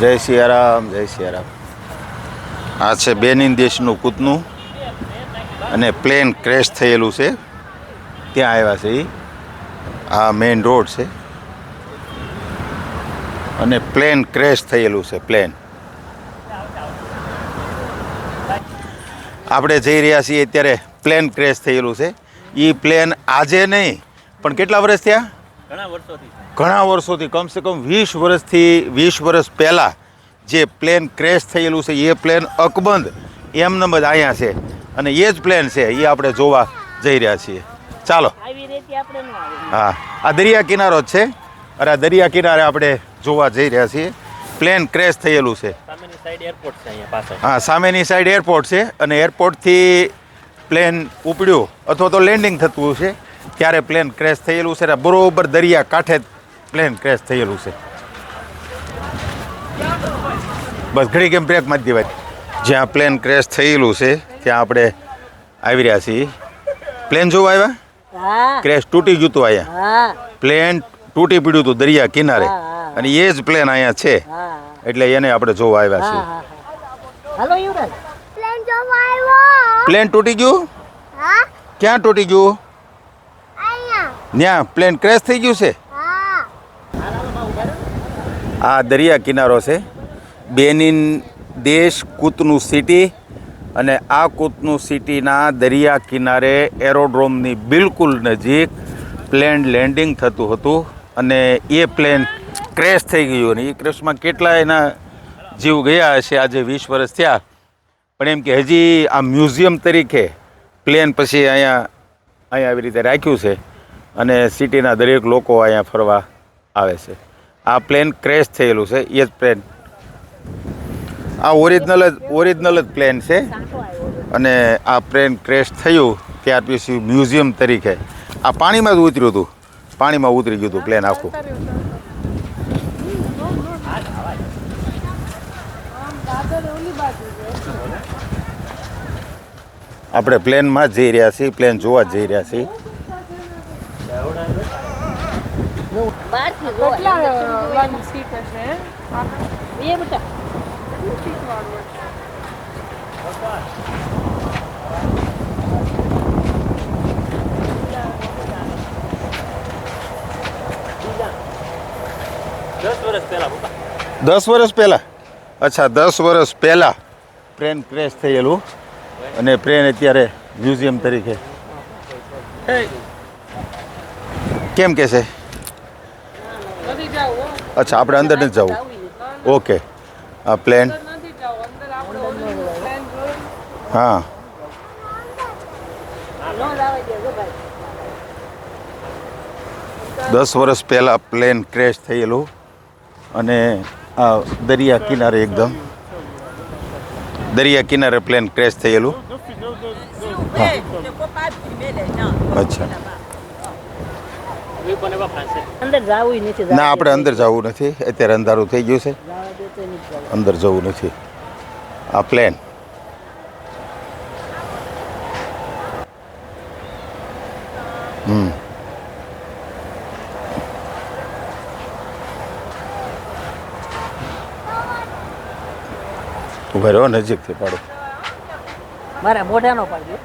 જય સિયારામ જય સિયારામ. આ છે બેનિન દેશનું કૂતનું અને પ્લેન ક્રેશ થયેલું છે. ત્યાં આવ્યા છે એ આ મેઇન રોડ છે. અને પ્લેન ક્રેશ થયેલું છે, પ્લેન. આપણે જઈ રહ્યા છીએ અત્યારે પ્લેન ક્રેશ થયેલું છે. એ પ્લેન આજે નહીં, પણ કેટલા વર્ષ થયા? ઘણા વર્ષોથી. ઘણા વર્ષોથી કમસે કમ વીસ વર્ષથી વીસ વર્ષ પહેલાં જે પ્લેન ક્રેશ થયેલું છે એ પ્લેન અકબંધ એમનેમ જ અહીંયા છે. અને એ જ પ્લેન છે એ આપણે જોવા જઈ રહ્યા છીએ. ચાલો. હા આ દરિયા કિનારો જ છે. અરે આ દરિયા કિનારે આપણે જોવા જઈ રહ્યા છીએ. પ્લેન ક્રેશ થયેલું છે. હા સામેની સાઈડ એરપોર્ટ છે અને એરપોર્ટથી પ્લેન ઉપડ્યું અથવા તો લેન્ડિંગ થતું છે ત્યારે પ્લેન ક્રેશ થયેલું છે ને બરોબર દરિયા કાંઠે પ્લેન ક્રેશ થયેલું છે. બસ ઘડી કેમ બ્રેક મારી દેવાય? જ્યાં પ્લેન ક્રેશ થયેલું છે ત્યાં આપણે આવી રહ્યા છીએ. પ્લેન જોવા આવ્યા? ક્રેશ તૂટી ગયું હતું અહીંયા. પ્લેન તૂટી પડ્યું હતું દરિયા કિનારે. અને એ જ પ્લેન અહીંયા છે. એટલે એને આપણે જોવા આવ્યા છીએ. હા હા. હાલો પ્લેન જોવા આવ્યો. પ્લેન તૂટી ગયું? ક્યાં તૂટી ગયું? ત્યાં પ્લેન ક્રેશ થઈ ગયું છે? આ દરિયા કિનારો છે. બેનિન દેશ કૂતનું સિટી અને આ કૂતનું સિટીના દરિયા કિનારે એરોડ્રોમની બિલકુલ નજીક પ્લેન લેન્ડિંગ થતું હતું અને એ પ્લેન ક્રેશ થઈ ગયું અને એ ક્રેશમાં કેટલા એના જીવ ગયા હશે આજે વીસ વર્ષ થયા. પણ એમ કે હજી આ મ્યુઝિયમ તરીકે પ્લેન પછી અહીંયા અહીંયા આવી રીતે રાખ્યું છે. અને સિટીના દરેક લોકો અહીંયા ફરવા આવે છે. આ પ્લેન ક્રેશ થયેલું છે એ જ પ્લેન. આ ઓરિજિનલ જ ઓરિજિનલ જ પ્લેન છે. અને આ પ્લેન ક્રેશ થયું ત્યાર પછી મ્યુઝિયમ તરીકે. આ પાણીમાં જ ઉતર્યું હતું. પાણીમાં ઉતરી ગયું હતું પ્લેન આખું. આપણે પ્લેનમાં જઈ રહ્યા છીએ, પ્લેન જોવા જઈ રહ્યા છીએ. બહારથી કેટલા વાળી સીટ હશે? એ બેટા. દસ વર્ષ પહેલા દસ વર્ષ પહેલાં? અચ્છા દસ વર્ષ પહેલાં ટ્રેન ક્રેશ થયેલું અને ટ્રેન અત્યારે મ્યુઝિયમ તરીકે. કેમ કે છે? અચ્છા, આપણે અંદર નથી જવું. ઓકે આ પ્લેન હા. દસ વર્ષ પહેલાં પ્લેન ક્રેશ થયેલું અને આ દરિયા કિનારે એકદમ. દરિયા કિનારે પ્લેન ક્રેશ થયેલું. અચ્છા. એવા ફાંસે અંદર જાવું નથી ના આપણે અંદર જવું નથી. અત્યારે અંધારું થઈ ગયું છે. અંદર જવું નથી. આ પ્લેન હમ. ઊભા રહો નજીકથી પાડો. મારા મોઢાનો પાડજો